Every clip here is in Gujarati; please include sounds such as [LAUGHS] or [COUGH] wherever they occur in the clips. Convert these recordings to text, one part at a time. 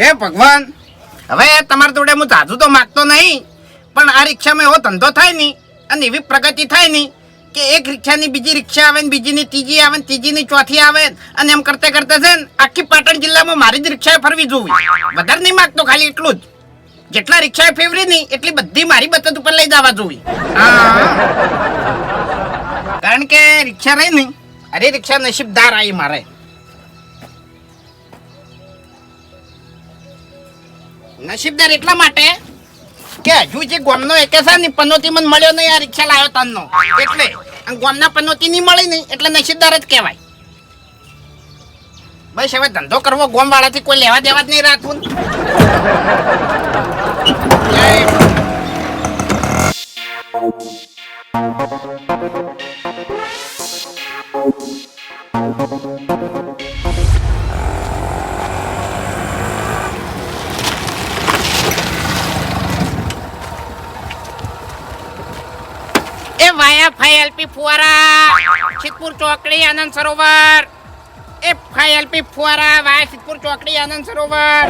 હે ભગવાન? હવે તમારા જોડે હું જાજુ તો માગતો નહીં, પણ આ રિક્ષામાં એવો ધંધો થાય નહીં અને એવી પ્રગતિ થાય નહીં કે એક રિક્ષાની બીજી રિક્ષા આવે ને બીજીની ત્રીજી આવે ને ત્રીજીની ચોથી આવે અને એમ કરતા કરતા છે ને આખી પાટણ જિલ્લામાં મારી જ રિક્ષાએ ફરવી જોવી. વધારે નહીં માગતો, ખાલી એટલું જ. જેટલા રિક્ષાએ ફેવરી નહીં, એટલી બધી મારી બચત ઉપર લઈ જવા જોવી. કારણ કે રિક્ષા રહી નહીં. અરે રિક્ષા નસીબદાર આવી મારે. નસીબદાર એટલા માટે કે હજુ જે ગોમનો એક છે ને પનોતી મને મળ્યો નહીં આ રિક્ષા લાવ્યો તનનો એટલે અને ગોમના પનોતી નહીં મળી નહીં એટલે નસીબદાર જ કહેવાય બસ હવે ધંધો કરવો ગોમ વાળાથી કોઈ લેવા દેવા જ નહીં રાખવું જય એ વાયા ફાઈ એલપી ફુવારા સિદ્ધપુર ચોકડી આનંદ સરોવર. એ ફાઈ એલપી ફુવારા વાયા સિદ્ધપુર ચોકડી આનંદ સરોવર.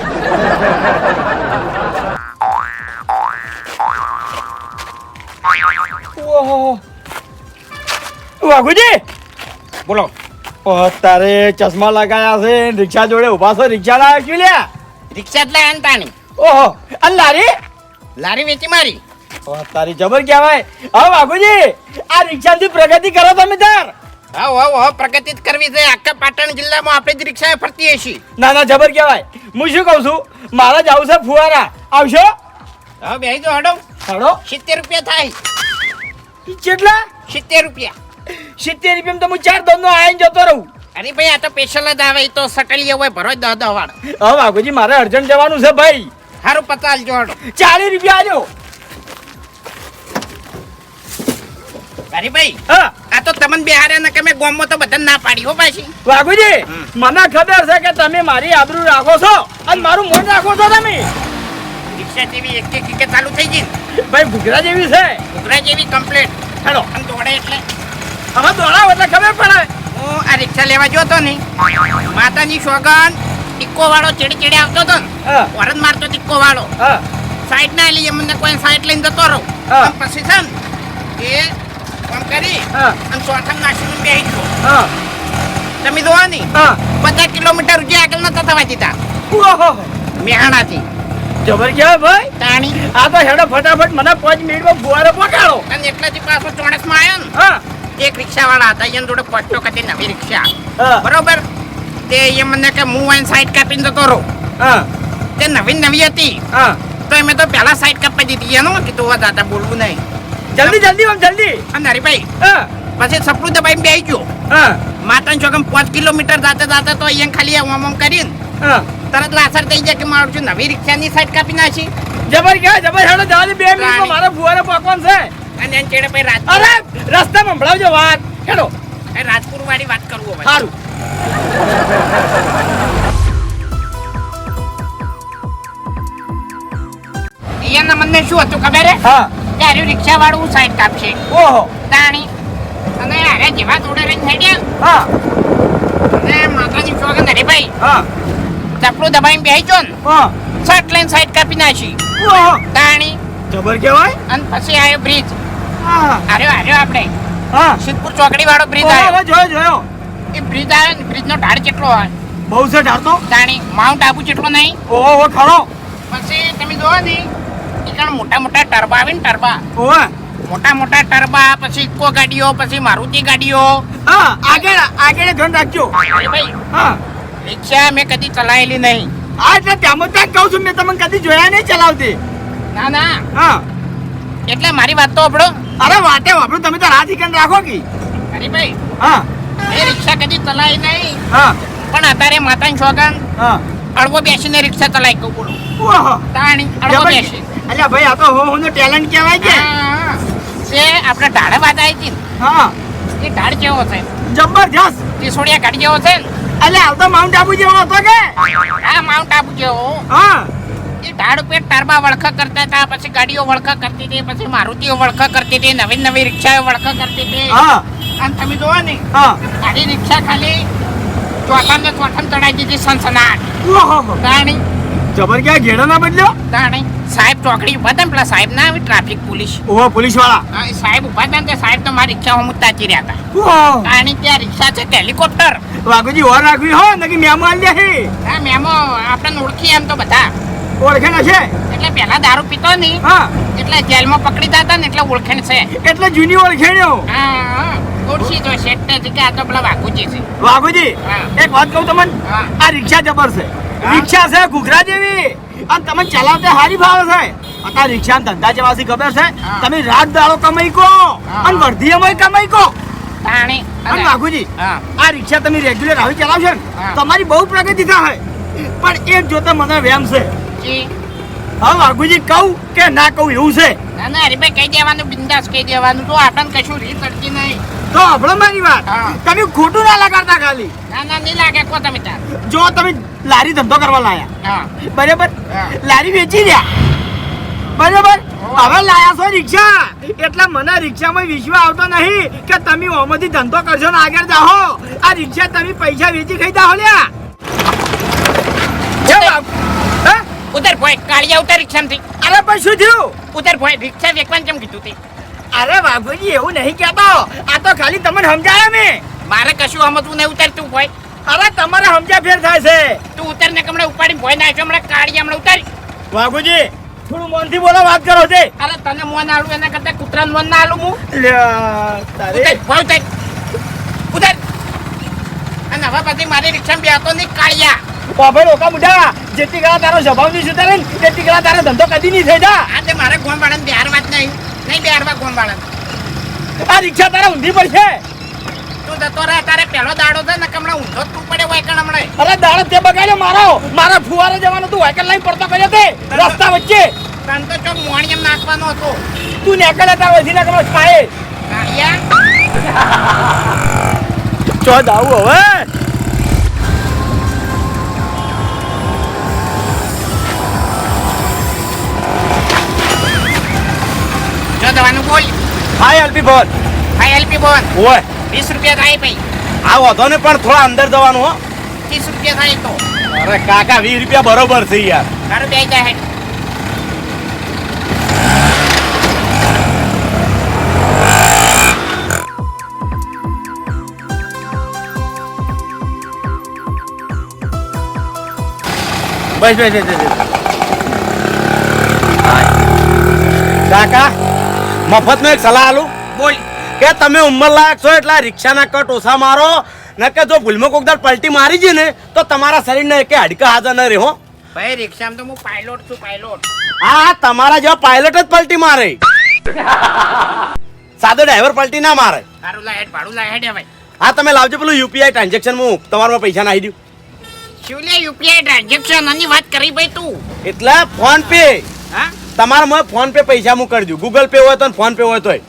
ઓહો. વાઘુજી! બોલો. તારે ચશ્મા લગાયા છે ને રિક્ષા જોડે ઊભા છો રિક્ષા લાવ્યા લ્યા? રિક્ષા જ લાયા તાની ઓહો. અને લારી? લારી વેચી મારી. તારી જબર કહેવાય હા વાઘુજી આ રિક્ષાથી પ્રગતિ કરો તમે તાર. હા હા હા પ્રગતિ જ કરવી છે. આખા પાટણ જિલ્લામાં આપણે જ રિક્ષાએ ફરતી હશી ના ના જબર કહેવાય હું શું કહું છું? મારે જ છે ફુવારા. આવશો? હા બેહી જો હડો. હડો. સિત્તેર રૂપિયા થાય. કેટલા? સિત્તેર રૂપિયા. સિત્તેર રૂપિયા તો હું ચાર ધંધો આવીને જતો રહું. અરે ભાઈ આ તો સ્પેશિયલ જ આવે. તો સટલી હોય ભરો દહ દહ વાળ. હા વાઘુજી મારે અર્જન્ટ જવાનું છે ભાઈ. સારું પચાસ જોડો ચાલીસ રૂપિયા આજો અરે ભાઈ હા. આ તો તમને બિહારે ને કે મેં ગોમમાં તો બધા ના પાડી હો પાછી. વાઘુજી. મને ખબર છે કે તમે મારી આબરૂ રાખો છો અને મારું મોન રાખો છો તમે. રિક્ષા જેવી એક ચાલુ થઈ ગઈ. ભાઈ ભૂગરા જેવી છે. ભૂગરા જેવી કમ્પ્લેટ હેલો. અને દોડે એટલે. હવે દોડાવ એટલે ખબર પડે. હું આ રિક્ષા લેવા જોતો ને માતાની સોગન ટીક્કો વાળો ચેડે ચેડે આવતો હતો ને. વરદ મારતો ટીક્કો વાળો. સાઈડ ના લઈએ મને કોઈ સાઈડ લઈને જતો રહું. પછી છે ને એ આમ કરી અને ચોથા નાસીને બેસી ગયો હા. તમે જોવા નહીં પચાસ કિલોમીટર જે આગળ નતા થવા દીધા. ઓહો. મેહાણાથી. જબર કહેવાય ભાઈ? તાણી. આ તો હેડો ફટાફટ મને પાંચ મિનિટમાં બુવારો પકાડો અને એટલાથી પાછો ચોણસમાં આવ્યો ને. હા. એક રિક્ષાવાળા હતા એમ જોડે પટ્ટો કદી નવી રિક્ષા. હા. બરોબર? તે એ મને કે હું આઈને સાઈડ કાપીને જતો રહું. હા. તે નવી નવી હતી. હા. તો એમે તો પહેલા સાઈડ કાપી દીધી. એનું કીધું "વા દાદા બોલવું નહીં. જલ્દી જલ્દી આમ જલ્દી. અને હરીભાઈ હા. પછી સપનું દબાઈને બેસી ગયો. હા. માતાની ચોકમ પાંચ કિલોમીટર જાતે જાતે તો અહીંયા ખાલી આમ આમ કરીને હા. તરત લાસર થઈ જાય કે મારું છું નવી રિક્ષાની સાઈડ કાપી નાખી? જબર કે જબર હેડો જવા દે બે મિનિટ મારે ફુવારો પાકવાનું છે. અને એન ચેડે પછી રાત અરે રસ્તામાં સંભળાવજો વાત. હેડો. એ રાજપુર વાળી વાત કરવું હવે. સારું અહીંયા મને શું હતું ખબર હે? હા. કે રિક્ષા વાળું સાઈડ કાપશે. ઓહો. તાણી અને અરે જેવા જોડે રહીને થઈ ગયા હા. અને માતાની ચોકન ભાઈ? હા. ચપલું દબાઈને બેસી ગયો ને. હા. શર્ટ લઈને સાઈડ કાપી નાખી. ઓહો. તાણી જબર કહેવાય? અને પછી આવ્યો બ્રિજ. હા. અરે આર્યો આપણે. હા. સિદ્ધપુર ચોકડી વાળો બ્રિજ આવ્યો. જોયો જોયો. એ બ્રિજ આવ્યો ને બ્રિજનો ઢાળ કેટલો હોય. બહુ છે ઢાળતો તાણી માઉન્ટ આબુ જેટલો નહીં. ઓહો ખરો પછી તમે જોવા ને એ કારણ મોટા મોટા ટર્બા આવે ને ટર્બા? ઓહો મોટા મોટા ટર્બા પછી ઇકો ગાડીઓ પછી મારુતિ ગાડીઓ. હા આગળ આગળ ધ્યાન રાખજો. ભાઈ હા. રિક્ષા મેં કદી ચલાવેલી નહીં. હા એટલે ત્યાં ત્યાં કહું છું મેં તમને કદી જોયા નહીં ચલાવતી. ના ના. હા. એટલે મારી વાત તો આપણો અરે વાટે વાપરું તમે તો રાત ઈકન રાખો કે? અરે ભાઈ હા. એ રિક્ષા કદી ચલાવી નહીં. હા. પણ અત્યારે માતાની છોકન હા. અડવો બેસીને રિક્ષા ચલાવી કહું બોલો. તાણી અડવો બેસી. અલ્યા ભાઈ આ તો હો હોનો ટેલેન્ટ કહેવાય છે આપણે ઢાળે વાત આવી હતી. હા. એ ઢાળ કેવો છે? જબરજસ્ત. ટીસોડિયા ગાડી જેવો છે અલ્યા અલ્યા આવતો માઉન્ટ આબુ જેવો હતો કે? હા માઉન્ટ આબુ જેવો. હા. એ ઢાળ પેટ તારબા વળખા કરતા હતા પછી ગાડીઓ વળખા કરતી હતી પછી મારુતિઓ વળખા કરતી હતી નવી નવી રિક્ષાઓ વળખા કરતી હતી. હા. અને તમે જોવો ને હા. આની રિક્ષા ખાલી ચોથા ને ચોથા ચડાવી દીધી સનસનાટ. ઓહો તાણી જબર ક્યાં ઘેડા ના બદલ્યો? તાણે સાહેબ ચોકડી ઊભા હતા પેલા સાહેબ ના આવી ટ્રાફિક પોલીસ. ઓહો પોલીસવાળા સાહેબ ઊભા હતા ને સાહેબ તો મારી રિક્ષા હું તાચી રહ્યા હતા. તાણે ત્યાં રિક્ષા છે હેલિકોપ્ટર વાઘુજી ઓર રાખવી હો નકી મેમો આલી દે હે. મેમો આપણે ઓળખીએ એમ તો બધા. ઓળખે ને છે? એટલે પેલા દારૂ પીતો નહીં. હા. એટલે જેલમાં પકડી જતા ને એટલે ઓળખેણ છે. એટલે જૂની ઓળખેણ્યો હા ઓળખી તો છે એટલે જ આ તો પેલા વાઘુજી છે. વાઘુજી. એક વાત કહું તમને? આ રિક્ષા જબર છે. રિક્ષા છે ઘૂઘરા જેવી. અને તમે ચલાવતા હારી ભાવે છે. અત્યારે રિક્ષા ધંધા જેવાથી ખબર છે તમે રાત દાડો કમાઈ કો અને વર્ધી અમે કમાઈ કો તાણી અને વાઘુજી આ રિક્ષા તમે રેગ્યુલર આવી ચલાવશો ને તમારી બહુ પ્રગતિ થાય. પણ એક જોતા મને વેમ છે. હા વાઘુજી કહું કે ના કહું એવું છે? ના ના હરીભાઈ કહી દેવાનું બિંદાસ કહી દેવાનું. તો આપણને કશું રીત અડતી નહીં. તો આપણો મારી વાત. તમે ખોટું ના લગાડતા ખાલી. ના ના નહીં લાગે કો તમે જો તમે લારી ધંધો કરવા લાયા. બરાબર? લારી વેચી રહ્યા. બરાબર? હવે લાયા છો રિક્ષા. એટલે મને રિક્ષામાં વિશ્વાસ આવતો નહીં કે તમે ઓમાંથી ધંધો કરશો ને આગળ જાઓ. આ રિક્ષા તમે પૈસા વેચી ખાઈ જાઓ લ્યા? ઉતર. ભાઈ કાળિયા ઉતર રિક્ષામાંથી. અરે પણ શું થયું? ઉતર ભાઈ રિક્ષા વેકવાનું કેમ કીધું તે? અરે બાપુજી એવું નહીં કહેતો. આ તો ખાલી તમને સમજાયા મેં. મારે કશું સમજવું નહીં ઉતર તું ભોય અરે તમારે સમજ્યા ફેર થાય છે. તું ઉતર ને હમણાં ઉપાડી ભોય નાખ્યો હમણાં કાઢી હમણાં ઉતારી. બાપુજી થોડું મનથી બોલો વાત કરો છે. અરે તને મોન આલું એના કરતા કૂતરાને મોન ના આલું હું. તારે. ઉતર ભોય ઉતર. ઉતર. અને હવે પછી મારી રિક્ષામાં બેહતો નહીં કાળિયા. બાપા રોકા મુઢા જેટલી ગળા તારો સ્વભાવ નહીં સુધારે ને તેટલી ગળા તારો ધંધો કદી નહીં થઈ જા આ તે મારે ગોમવાળાને બિહારવા જ નહીં. નહીં બિહારમાં ગોમ વાળા આ રિક્ષા તારા ઊંધી પડશે તું જતો રહે તારે પહેલો દાડો છે ને કે ઊંધો તું પડે હોય કણ હમણાં? અરે દાડો તે બગાડ્યો મારો. મારા ફુવારે જવાનું તું વાયકલ લઈને પડતો કર્યો તે. રસ્તા વચ્ચે. તને તો ચોક નાખવાનો હતો. તું નેકળ હતા વધી ના ચો જાવું હવે. જો દવાનું બોલ. હાય એલપી બોલ. હાય એલપી બોલ. ઓય. વીસ રૂપિયા થાય ભાઈ. આ વધો ને પણ થોડા અંદર જવાનું હો. ત્રીસ રૂપિયા થાય તો. અરે કાકા વીસ રૂપિયા બરોબર છે યાર. તારે બે જાય બસ બસ બસ, બસ. કાકા મફતનો એક સલાહ આલું. કે તમે ઉંમર લાયક છો એટલે રિક્ષાના કટ ઓછા મારો. ન કે જો ભૂલમાં કોક દર પલટી મારી છે ને તો તમારા શરીરને એકે હાડકા હાજર ન રહે હો. ભાઈ રિક્ષામાં તો હું પાયલોટ છું પાયલોટ હા તમારા જેવા પાયલટ જ પલટી મારે. [LAUGHS] સાદો ડ્રાઈવર પલટી ના મારે. સારું લા હેડ ભાડું લા હેડ હા તમે લાવજો પેલું યુપીઆઈ ટ્રાન્ઝેક્શન હું તમારા પૈસા નાખી દઉં. શું લે યુપીઆઈ ટ્રાન્ઝેક્શન આની વાત કરી ભાઈ તું. એટલે ફોન પે. હા? તમારા મને ફોન પે પૈસા હું કરી દઉં ગૂગલ પે હોય તો ફોન પે હોય તોય.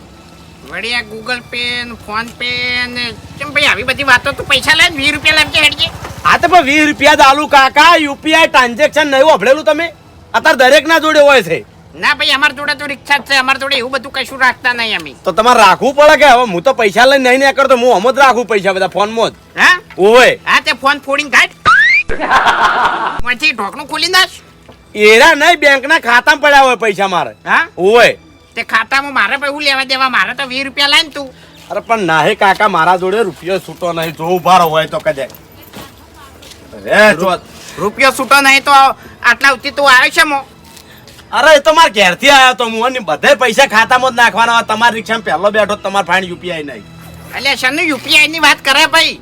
વળી આ ગૂગલ પે ને ફોન પે ને. કેમ ભાઈ આવી બધી વાતો તું પૈસા લે વીસ રૂપિયા લાવજે હેડજે. આ તો પણ વીસ રૂપિયા દાલુ કાકા યુપીઆઈ ટ્રાન્ઝેક્શન નહીં વાપરેલું તમે? અત્યારે દરેક ના જોડે હોય છે. ના ભાઈ અમાર જોડે તો રિક્ષા જ છે અમાર જોડે એવું બધું કશું રાખતા નહીં અમે. તો તમારે રાખવું પડે કે હવે હું તો પૈસા લઈને નહીં નહીં કરતો હું જ રાખું પૈસા બધા ફોન મોજ હા? ઓય હા તે ફોન ફોડીને કાઢ. [LAUGHS] માંથી ઢોકણું ખોલી નાખ. એરા નહીં બેંકના ખાતામાં પડ્યા હોય પૈસા મારે. હા? ઓય તે ખાતામાં મારે ભાઈ હું લેવા દેવા મારે તો વીસ રૂપિયા લાવીને તું. અરે પણ નાહે કાકા મારા જોડે રૂપિયો છૂટો નહીં જો ઉભારો હોય તો કદે અરે જો રૂપિયો છૂટો નહીં તો આટલા ઉતી તું આવે છે મો? અરે એ તો મારા ઘેરથી આવ્યો તો હું અને બધે પૈસા ખાતામાં જ નાખવાના તમારી રિક્ષામાં પહેલો બેઠો તમારે ફાઈન યુપીઆઈ નહીં. એટલે શનું યુપીઆઈ ની વાત કરે ભાઈ?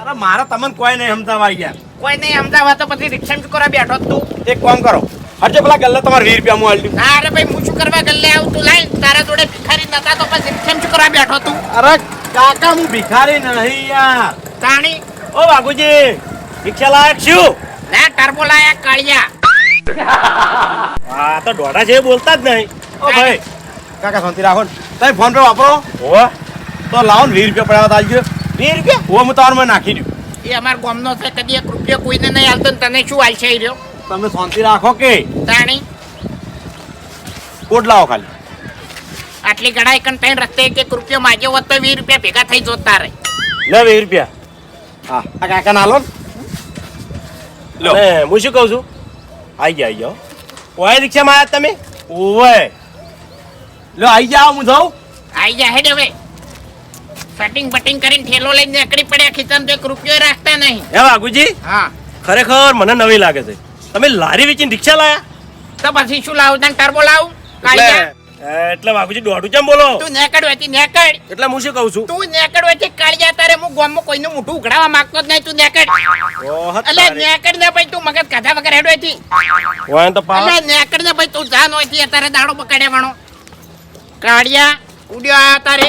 અરે મારે તમને કોઈ નહીં સમજાવા યાર. કોઈ નહીં સમજાવવા તો પછી રિક્ષા શું કરવા બેઠો તું? એક કામ કરો. હટજો પેલા ગલ્લે તમારે વીસ રૂપિયા મોબાઈલ દઉં અરે ભાઈ હું શું કરવા ગલ્લે આવું તું? લાઈ તારા જોડે ભિખારી નતા તો પછી રિક્ષા શું કરવા બેઠો તું? અરે કાકા હું ભિખારી નહીં યાર. તાણી? ઓ બાબુજી રિક્ષા લાયક છું. લે ટર્બો લાયક કાળિયા. હા તો ડોડા છે બોલતા જ નહીં. ઓ ભાઈ કાકા. શાંતિ રાખો ને. તમે ફોન પે વાપરો. હો તો લાવો ને વીસ રૂપિયા પડ્યા હતા વીસ રૂપિયા? હો હું તમારે મેં નાખી દઉં. એ અમાર ગામનો છે કદી એક રૂપિયો કોઈને નહીં આવતો ને તને શું આલશે ઈ રહ્યો? તમે શાંતિ રાખો કે? તાણી? કોટ લાવો ખાલી. આટલી ગણાય કણ ત્રણ રસ્તે એક એક રૂપિયો માગ્યો હોત તો વીસ રૂપિયા ભેગા થઈ જોત તારે. લે વીસ રૂપિયા. હા આ કાકા ના લો. ને લો હું શું કહું છું? આઈ ગયા આઈ જાઓ ઓય રિક્ષામાં આયા તમે? ઓય. લો આઈ જાઓ હું જાઉં. આઈ જા હેડ હવે. સેટિંગ બટિંગ કરીને ઠેલો લઈને નીકળી પડ્યા ખીચામાં તો એક રૂપિયો રાખતા નહીં. હે વાઘુજી? હા. ખરેખર મને નવી લાગે છે. તમે લારી વેચીને રિક્ષા લાયા? તો પછી શું લાવું? તને ટર્બો લાવું? એટલે બાપુજી દોડું કેમ બોલો. તું નેકડ વેચી નેકડ એટલે હું શું કહું છું? તું નેકડ વેચી કાળિયા તારે હું ગામમાં કોઈનું મોઢું ઉઘડાવા માંગતો જ નહીં તું નેકડ એટલે નેકડ ને ભાઈ તું મગજ કાઢા વગર હેડ વેચી વાય તો પા એટલે નેકડ ને ભાઈ તું જાન હોય અત્યારે દાડો પકડે વાણો કાળિયા ઉડ્યો આ તારે.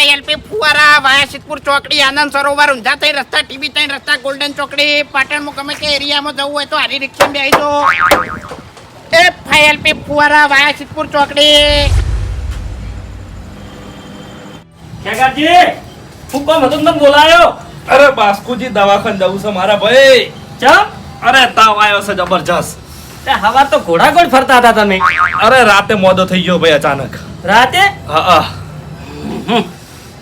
એ ફાઈએલપી ફુવારા વાયા સિદ્ધપુર ચોકડી આનંદ સરોવર ઊંઝા થઈ રસ્તા ટીવી થઈ રસ્તા ગોલ્ડન ચોકડી પાટણમાં ગમે તે એરિયામાં જવું હોય તો હારી રિક્ષા બેસી દો એ ફાઈએલપી ફુવારા વાયા સિદ્ધપુર ચોકડી કેગાજી હું કોમ હતો? બોલાયો? અરે બાસ્કુજી દવાખાન જવું છે મારા ભાઈ. ચમ? અરે તાવ આવ્યો છે જબરજસ્ત. તે હવા તો ઘોડાઘોડ ફરતા હતા તમે. અરે રાતે મોદો થઈ ગયો ભાઈ અચાનક. રાતે? હા હા.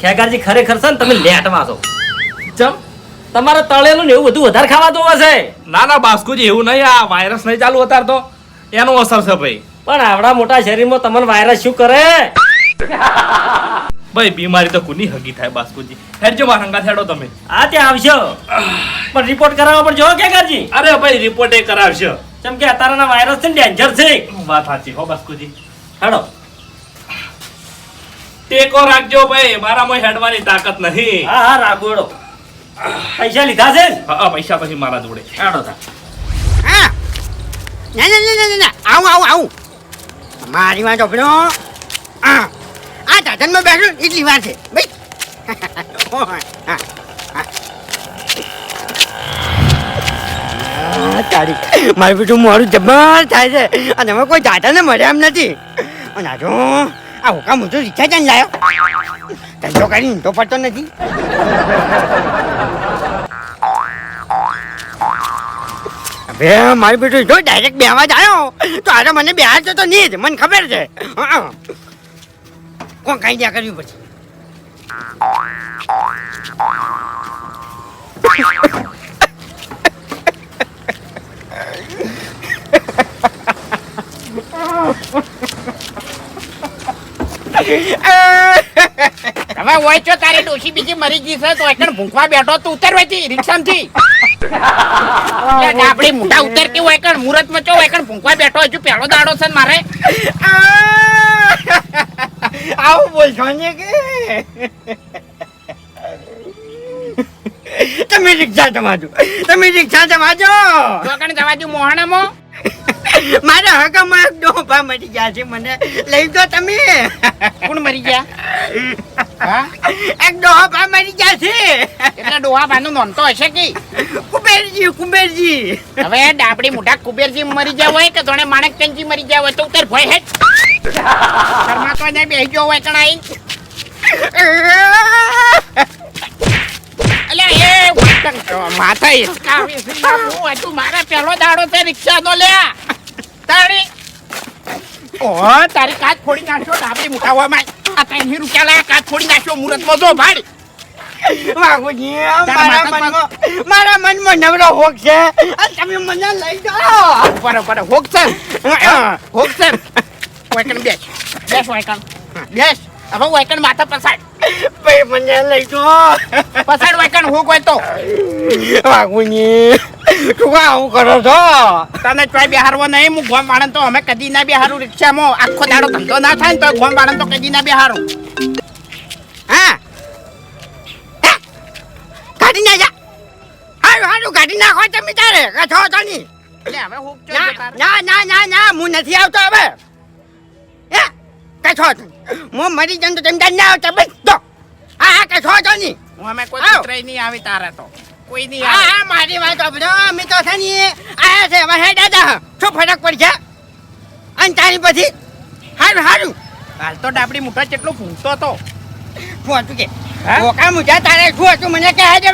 ખેગાજી ખરેખર છે ને તમે લેટમાં છો. ચમ તમારે તળેલું ને એવું બધું વધારે ખાવા જોવે છે ના ના બાસ્કુજી એવું નહીં આ વાયરસ નહીં ચાલુ અત્યારે તો. એનો અસર છે ભાઈ. પણ આવડા મોટા શરીરમાં તમને વાયરસ શું કરે? ભાઈ બીમારી તો કુની હગી થાય બાસ્કુજી. હેડજો હંગા હેડો તમે. આ ત્યાં આવશો. પણ રિપોર્ટ કરાવવા પણ જો ખેગાજી અરે ભાઈ રિપોર્ટ એ કરાવશે. કેમ કે અત્યારના વાયરસ છે ને ડેન્જર છે. વાત સાચી હો બાસ્કુજી. હેડો. ટેકો રાખજો ભાઈ મારામાં હેડવાની તાકાત નહીં હા હા રાખોડો પૈસા લીધા છે ને? હા હા, પૈસા પછી મારા જોડે. હેડો તા. હા. ના ના ના ના, ના આવું આવું આવું. મારી વાત ઓપડો આ આ દાદનમાં બેઠું એટલી વાર છે. ભાઈ. હા, હા. તારી મારું બેટું મારું જબર થાય છે. અને હવે કોઈ દાદાને મળ્યા એમ નથી. અને આજો આ હુકામ હું તો રિક્ષા ચાન લાયો. ધંધો કરી ઊંધો પડતો નથી. બે મારી બેટું, જો ડાયરેક્ટ બેવા જ આવ્યો તો આરે મને બેહાર તો નહીં જ, મને ખબર છે. કોણ કઈ ત્યાં કર્યું પછી? [LAUGHS] હવે હોય છો તારી ડોશી બીજી મરી ગઈ છે તો એકણ ભૂખવા બેઠો તો ઉતરવાથી રિક્ષામાંથી. [LAUGHS] આપડી મોટા ઉતરતી હોય કણ મુહૂર્તમાં ચો હોય કણ ભૂંખવા બેઠો હજુ પહેલો દાડો છે મારે? [LAUGHS] આવું બોલશો ને કે? તમે રિક્ષા જમાજો તમે રિક્ષા જમાજો તો કણ જવાજો મોહણામાં. [LAUGHS] મારા હકમાં એક ડોભા મરી ગયા છે મને. લઈ દો તમે. કોણ મરી ગયા? એક ડોહા મરી ગયા છે. એટલે ડોહા ભાનું નોંધતો હશે કે? કુબેરજી કુબેરજી. હવે ડાબડી મોટા કુબેરજી મરી ગયા હોય કે જોણે માણેક ચંજી મરી ગયા હોય તો ઉતર ભય હે. શર્મા તો બેહી ગયો હોય કણાઈ તો માથા છે હજુ મારા પહેલો દાડો છે રિક્ષા નો લ્યા. તારી ઓ તારી કાચ ફોડી નાખ્યો ડાબડી માય આ ત્રણ રૂપિયા લાયા કાચ ફોડી નાખ્યો મુરતમાં જો ભાડ. બાપુજી, મારા મનમાં મારા મનમાં નવરો હોક છે. તમે મને લઈ જાઓ. બરો બરો હોકસર હોકસર વાયકણ બેસ. બેસ વાયકણ બેસ. હવે વાયકણ માથા પસાડ ભાઈ મને લઈ જો પસાડ વાકણ હું કોઈ તો? બાપુજી, શું આવું કરો છો? તને ચોય બિહારવો નહીં હું ગોમ વાળન તો અમે કદી ના બિહારું રિક્ષામાં. આખો દાડો ધંધો ના થાય ને તો ગોમ વાળન તો કદી ના બિહારું. હા? કાઢી ના જા. હારું હારું કાઢી નાખો તમે તારે. કછો તો નહીં ના ના ના ના ના હું નથી આવતો હવે. હે? કથો તો હું મરી જન તો તમે તાર ના આવતા. બસ તો હા કે છો તો નહીં. હું અમે કોઈ કુતરાઈ નહીં આવી તારે તો. કોઈ નહીં આ આ હા મારી વાત સાંભળો. અમે તો છે ની આયા છે. હવે હે દાદા શું ફરક પડશે અને તારી પછી? હારું હારું. હાલ તો ડાબડી મોટા કેટલો ફૂંકતો હતો શું હતું કે? ઓકા મુજા તારે શું હતું. મને કહે છે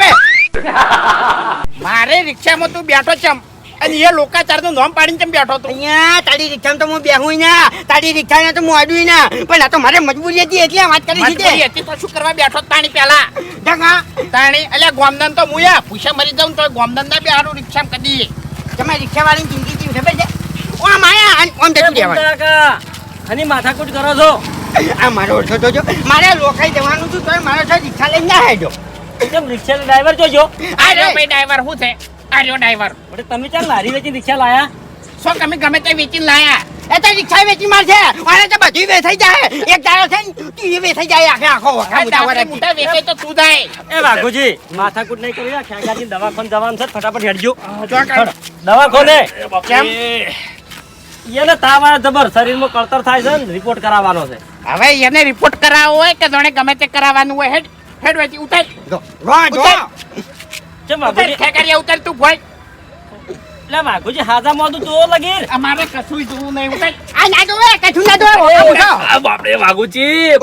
મારે રિક્ષામાં તું બેઠો ચમ અને એ લોકાચારનું નામ પાડીને કેમ બેઠો તો અહીંયા તારી રિક્ષા તો હું બેહું ના. તારી રિક્ષાને તો હું અડું ના. પણ આ તો મારે મજબૂરી હતી એટલે વાત કરી મજબૂરી હતી તો શું કરવા બેઠો તાણી પેલા ઢગા. તાણી એટલે ગોમદન તો મુયા પૂછા મરી જાઉં તો ગોમદન ના બેહારું રિક્ષામાં કદી તમે રિક્ષાવાળાની જિંદગી ખબર છે? ઓ માયા અને ઓમ જતું રહેવાનું. કાકા આની માથાકૂટ કરો છો. આ મારો ઓછો જોજો મારે લોકાઈ જવાનું છું તો મારો છો રિક્ષા લઈને ના હેજો તમે રિક્ષા ડ્રાઈવર જોજો આ રે ભાઈ ડ્રાઈવર શું છે? આ ડ્રાઈવર વળી તમે ચાલ લારી વેચી રિક્ષા લાયા? સો તમે ગમે તે વેચીને લાયા. એ તો રિક્ષા વેચી મારશે. મારે તો બધી વેચાઈ જાય. એક દાડો છે તું એ વેચાઈ જાય આખે આખો વખા આ મોટા વેચે તો તું જાય. એ વાઘુજી માથાકૂટ નહીં કરી ખેગાજી દવાખાને જવાનું છે ફટાફટ હેડજો. દવાખાને? કેમ? એને તાવ આવે જબર શરીરમાં કળતર થાય છે ને રિપોર્ટ કરાવવાનો છે. હવે એને રિપોર્ટ કરાવવો હોય કે જોણે ગમે તે કરાવવાનું હોય. હેડ હેડ વેચી ઉતાર. જો, જો, ઉતાર વાઘુજી ખેકરિયા ઉતાર તું ભોય એટલે વાઘુજી હાજા મોઢું તો લગી અમારે કશું જોવું નહીં ઉતાર. આ ના જોવે, કશું ના. બાપરે વાઘુજી.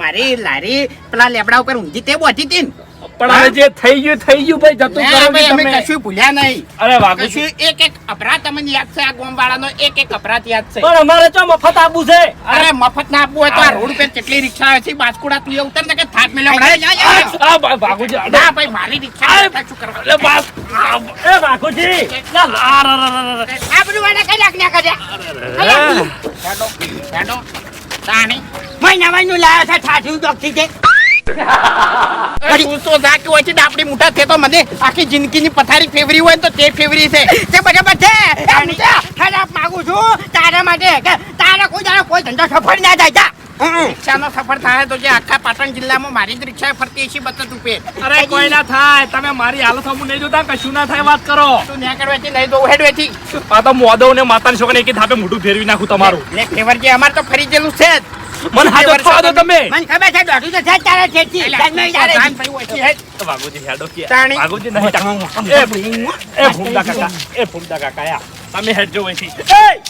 મારી લારી પેલા લેબડા ઉપર ઊંઘી તે બોધી હતી ને. પણ હવે જે થઈ ગયું થઈ ગયું ભાઈ જતું કરો ભાઈ, અમે કશું ભૂલ્યા નહીં. અરે વાઘુજી કશું એક એક અપરાધ તમને યાદ છે આ ગોમવાળાનો? એક એક અપરાધ યાદ છે. પણ અમારે તો મફત આપવું છે? અરે મફત ના આપવું હોય તો આ રોડ પર કેટલી રિક્ષા આવે છે? બાસ્કુડા તું ઉતર ને કે થાક ભા- વાઘુજી ના ભાઈ મારી રિક્ષા શું કરવા? બાપ આ- એ વાઘુજી ના, આ બધું વાડા કઈ નાખ ના કરે. હેડો, હેડો. તાણી. મહિના મહિનું લાયો છે, ઠાઠું દોખતી [LAUGHS] હોય છે મોટા છે તો મને આખી જિંદગીની પથારી ફેવરી હોય તો તે ફેવરી છે. તે બરાબર છે. ખરાબ માંગુ છું તારા માટે તારા કોઈ દાડો કોઈ ધંધો સફળ ના થાય. જા. રિક્ષાનો સફર થાય તો જે આખા પાટણ જિલ્લામાં મારી જ રિક્ષા ફરતી છે બચત રૂપે. અરે કોઈ ના થાય. તમે મારી હાલત હમું નહીં જોતા કશું ના થાય વાત કરો. તું ન્યા કરવાથી નહીં હેડવેથી આ તો મોદવ ને માતાની છોકરી એક થાપે મોઢું ફેરવી નાખું તમારું. લે ફેવર જે અમાર તો ફરી ગયેલું છે જ. મને હાથો થવા દો તમે. મને ખબર છે દોઢું તો છે જ. તારા છેડથી. જન્મે તારે હેડ. હેડો કે. તાણી. નહીં. તા- એ એ ભૂમડા કાકા. એ ફૂમડા કાકા યા. તમે હેડજો અહીંથી. એ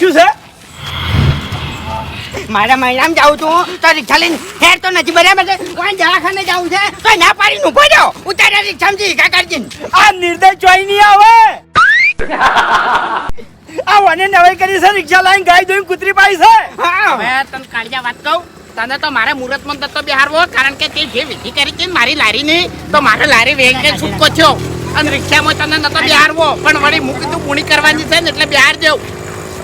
શું છે? મારા મહિનામ જાઉં છું તો રિક્ષા લઈને હેર તો નથી બરાબર છે? કોઈ દવાખાને જાઉં છે. તો ના પાડીને ઊભો ઉતારે ઉતાર્યા રિક્ષામાંથી કાકાજી આ નિર્દય ચોઈ નહીં આવે. આ વને નવાઈ કરી છે રિક્ષા લાઈન ગાય દોઈને કૂતરી પાડી છે. હવે તને કાળજા વાત કહું તને તો મારે મુહૂર્તમાં દત્તો બિહારવો કારણ કે તે જે વિધિ કરી હતી ને મારી લારીની તો મારે લારી વેચે છૂટકો થયો. અને રિક્ષામાં તને નતો બિહારવો પણ વળી મૂકી તું પૂણી કરવાની છે ને એટલે બિહાર જેવું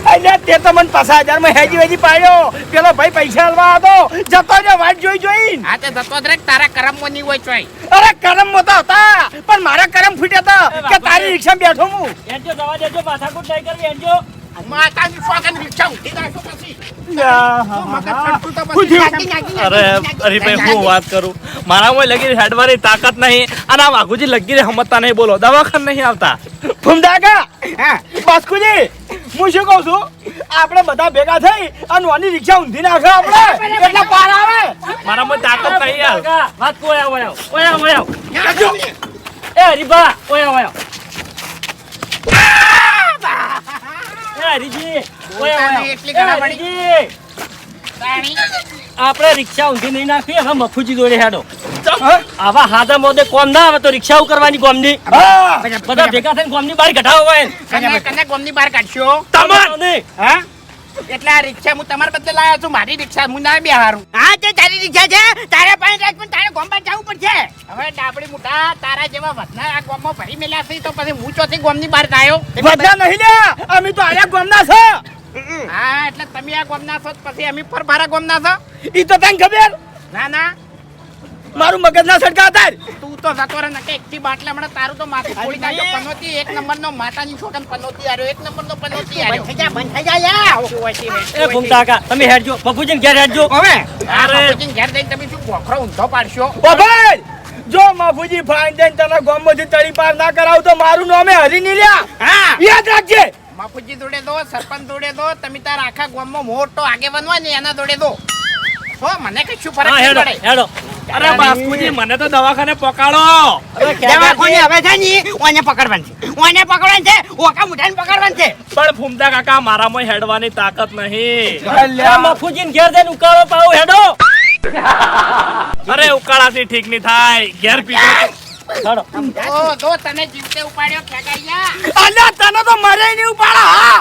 અલ્યા તે તો મને પાંચ હજારમાં હેજી વેજી પાડ્યો. પેલો ભાઈ પૈસા આલવા હતો જતો રહ્યો વાટ જોઈ જોઈ હા તે દત્તો જ રે તારા કરમમાં નહીં હોય ચોય. અરે કરમ મોટા હતા પણ મારા કરમ ફૂટ્યા હતા કે તારી રિક્ષા બેઠો હું. હેડજો જવા દેજો માથાકૂટ નહીં કરવી હેડજો માતાજી રિક્ષા ઉઠી પછી. તો અરે નાખી, અરે ભાઈ નાખી. હું વાત કરું? મારામાં લગી હેડવાની તાકાત નહીં અને આ વાઘુજી લગી રે સમજતા નહીં બોલો. દવાખાન નહીં આવતા. બાસ્કુજી હું શું કહું છું? આપણે બધા ભેગા થઈ અને વાની રિક્ષા ઊંધી નાખો આપણે. એટલે પાર આવે. મારામાં તાકાત નહીં યાર. વાત કોયા આવો કોયા. નાખી. એ હરીબા કોયા ગળામણી. આપણે રિક્ષા ઊંધી નહીં નાખી હવે મફુજી દોડે હેડો. આવા હાદા મોદે કોમ ના આવે તો રિક્ષા કરવાની ગોમની હા. બધા ભેગા થઈને ગોમની બહાર ઘટાવો હોય. કને ગોમની બહાર કાઢશો? તમારે હા? એટલે આ રિક્ષા હું તમારા બદલે લાવ્યો છું. મારી રિક્ષા હું ના બિહારું. હા તે તારી રિક્ષા છે. તારે પાસે રાખ પણ તારે ગોમ્બા જવું પડશે. હવે ડાબડી મોટા તારા જેવા વધના આ ગોમમાં ભરી મેલ્યા છે તો પછી હું ચોથી ગોમની બહાર આવ્યો બધા નહીં લે અમે તો આયા ગોમના છે. હા એટલે તમે આ ગોમના છો પછી અમે પર ભારા ગોમના છો? ઈ તો તને ખબર? ના ના. મારું મગજ ના સડકા તાર તું તો જતો રહે નકે એકથી બાટલા હમણાં તારું તો માથું ફોડી નાખ્યો. પનોતી એક નંબરનો માતાની છોકન પનોતી આવ્યો એક નંબરનો પનોતી બંધ આવ્યો થઈ જા બંધ જા શું એ ભૂમતા કા તમે હેડજો. પપ્પુજીને ઘેર હેડજો. હવે? અરે. બાપુજીને ઘેર જઈને તમે શું ગોખરો ઊંધો પાડશો? ઓ જો માફુજી ફાઈન દઈને તને ગોમમાંથી તળી પાર ના કરાવ તો મારું નામે હરી નહીં લ્યા. હા. યાદ રાખજે. માફુજી જોડે દો સરપંચ જોડે દો. તમે તાર આખા ગામમાં મોટો આગે બનવા ને એના જોડે દો. હો મને કશું ફરક હા નહીં હેડો પડે. હેડો. અરે બાસ્કુજી મને તો દવાખાને પકાડો. દેવા કોને હવે છે ને ઓને પકડવાનું છે. ઓને પકડવાનું છે. ઓકા મુઠાને પકડવાનું છે. પણ ફૂમતા કાકા મારામાં હેડવાની તાકાત નહીં. મફુજીને ઘેર જઈને ઉકાળો પાવ હેડો. અરે ઉકાળાથી ઠીક નહીં થાય. ઘેર પીડો હેડો. દો દો તને જીવતે ઉપાડ્યો ખેગાઈયા અલ્યા તને તો મરે નહીં ઉપાડા હા.